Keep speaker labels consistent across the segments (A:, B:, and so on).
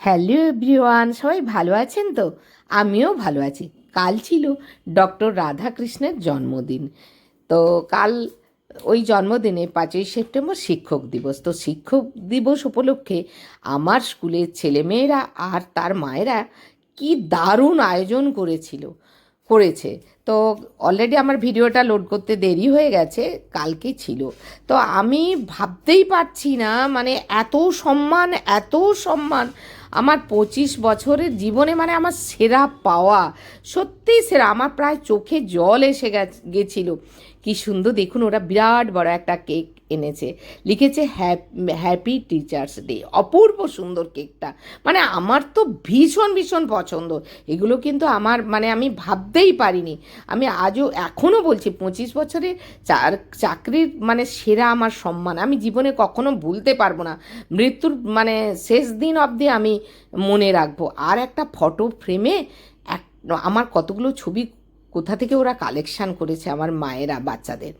A: Hello everyone, সবাই ভালো আছেন তো? আমিও ভালো আছি। কাল ছিল ডক্টর রাধাকৃষ্ণের জন্মদিন। তো কাল ওই জন্মদিনে পাঁচই সেপ্টেম্বর শিক্ষক দিবস। তো শিক্ষক দিবস উপলক্ষে আমার স্কুলের ছেলেমেয়েরা আর তার মায়েরা কি দারুণ আয়োজন করেছিল, করেছে। তো অলরেডি আমার ভিডিওটা লোড করতে দেরি হয়ে গেছে, কালকে ছিল। তো আমি ভাবতেই পারছি না মানে এত সম্মান এত সম্মান আমার পঁচিশ বছরের জীবনে মানে আমার সেরা পাওয়া। সত্যিই সেরা। আমার প্রায় চোখে জল এসে গেছিল। কি সুন্দর দেখুন ওরা বিরাট বড় একটা কেক। এনেছে। লিখেছে হ্যাপি টিচার্স ডে। অপূর্ব সুন্দর কেকটা। মানে আমার তো ভীষণ ভীষণ পছন্দ। এগুলো কিন্তু আমার মানে আমি ভাবতেই পারিনি। আমি আজও এখনও বলছি, পঁচিশ বছরে চার, চাকরির মানে সেরা আমার সম্মান। আমি জীবনে কখনো ভুলতে পারব না। মৃত্যুর মানে শেষ দিন অবধি আমি মনে রাখব। আর একটা ফটো ফ্রেমে এক, আমার কতগুলো ছবি কোথা থেকে ওরা কালেকশান করেছে আমার মায়েরা, বাচ্চাদের?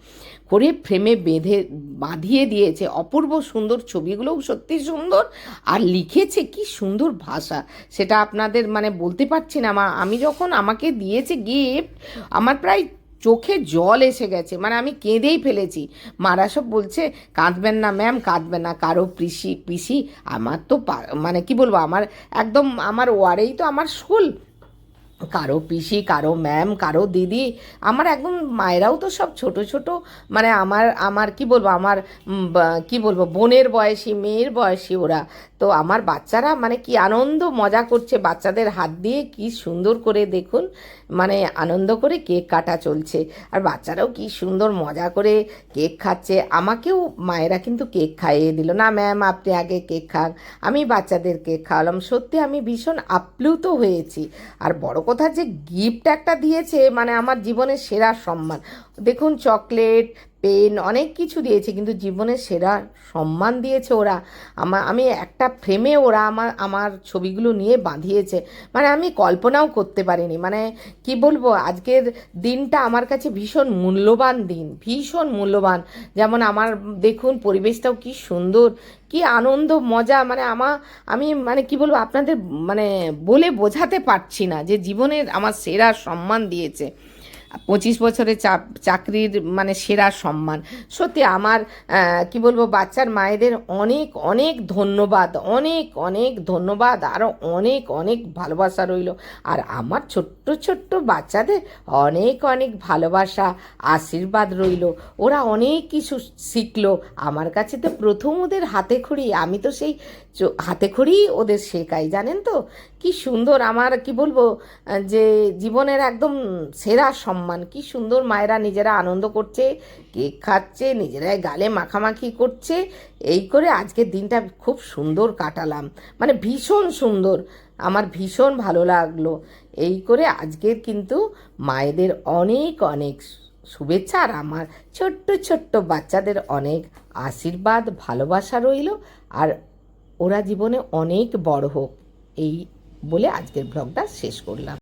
A: করে ফ্রেমে বেঁধে, বাঁধিয়ে দিয়েছে অপূর্ব সুন্দর ছবিগুলোও সত্যি সুন্দর। আর লিখেছে কি সুন্দর ভাষা। সেটা আপনাদের মানে বলতে পারছি না। মা, আমি যখন আমাকে দিয়েছে গিফট আমার প্রায় চোখে জল এসে গেছে। মানে আমি কেঁদেই ফেলেছি। মারা সব বলছে, কাঁদবেন না ম্যাম কাঁদবেন না। কারও পিসি পিসি, আমার তো মানে কি বলব? আমার একদম, আমার ওয়ারেই তো আমার স্কুল কারও পিসি, কারও ম্যাম, কারও দিদি, আমার একদম মায়েরাও তো সব ছোট ছোট মানে আমার আমার কি বলব, আমার কি বলব, বোনের বয়সী, মেয়ের বয়সী ওরা। তো আমার বাচ্চারা মানে কি আনন্দ, মজা করছে, বাচ্চাদের হাত দিয়ে কি সুন্দর করে দেখুন মানে আনন্দ করে কেক কাটা চলছে। আর বাচ্চারাও কি সুন্দর মজা করে কেক খাচ্ছে। আমাকেও মায়েরা কিন্তু কেক খাইয়ে দিল, না ম্যাম, আপনি আগে কেক খান। আমি বাচ্চাদের কেক খাওয়ালাম। সত্যি আমি ভীষণ আপ্লুত হয়েছি। আর বড় কথা যে গিফট একটা দিয়েছে মানে আমার জীবনের সেরা সম্মান। দেখুন চকলেট পেন অনেক কিছু দিয়েছে, কিন্তু জীবনের সেরা সম্মান দিয়েছে ওরা। আমা আমি একটা ফ্রেমে ওরা আমার আমার ছবিগুলো নিয়ে বাঁধিয়েছে। মানে আমি কল্পনাও করতে পারিনি। মানে কি বলব, আজকের দিনটা আমার কাছে ভীষণ মূল্যবান দিন, ভীষণ মূল্যবান। যেমন আমার, দেখুন, পরিবেশটাও কি সুন্দর, কি আনন্দ, মজা। মানে আমা আমি মানে কি বলব, আপনাদের মানে বলে বোঝাতে পারছি না যে জীবনের আমার সেরা সম্মান দিয়েছে। পঁচিশ বছরের চা চাকরির মানে সেরা সম্মান। সত্যি আমার কি বলব, বাচ্চার মায়েদের অনেক অনেক ধন্যবাদ, অনেক অনেক ধন্যবাদ আরও অনেক অনেক ভালোবাসা রইল। আর আমার ছোট্ট ছোট্ট বাচ্চাদের অনেক অনেক ভালোবাসা, আশীর্বাদ রইল। ওরা অনেক কিছু শিখলো। আমার কাছে তো প্রথম ওদের হাতে খড়ি, আমি তো সেই হাতে খড়িই ওদের শেখাই, জানেন তো? কি সুন্দর আমার, কি বলব যে জীবনের একদম সেরা সম্মান। কি সুন্দর মায়েরা নিজেরা আনন্দ করছে, কেক খাচ্ছে, নিজেরাই গালে মাখামাখি করছে। এই করে আজকের দিনটা খুব সুন্দর কাটালাম। মানে ভীষণ সুন্দর। আমার ভীষণ ভালো লাগল। এই করে আজকের কিন্তু মায়েদের অনেক অনেক শুভেচ্ছা আর আমার ছোট্ট ছোট্ট বাচ্চাদের অনেক আশীর্বাদ, ভালোবাসা রইল। আর ওরা জীবনে অনেক বড় হোক, এই বলে আজকের ব্লগটা শেষ করলাম।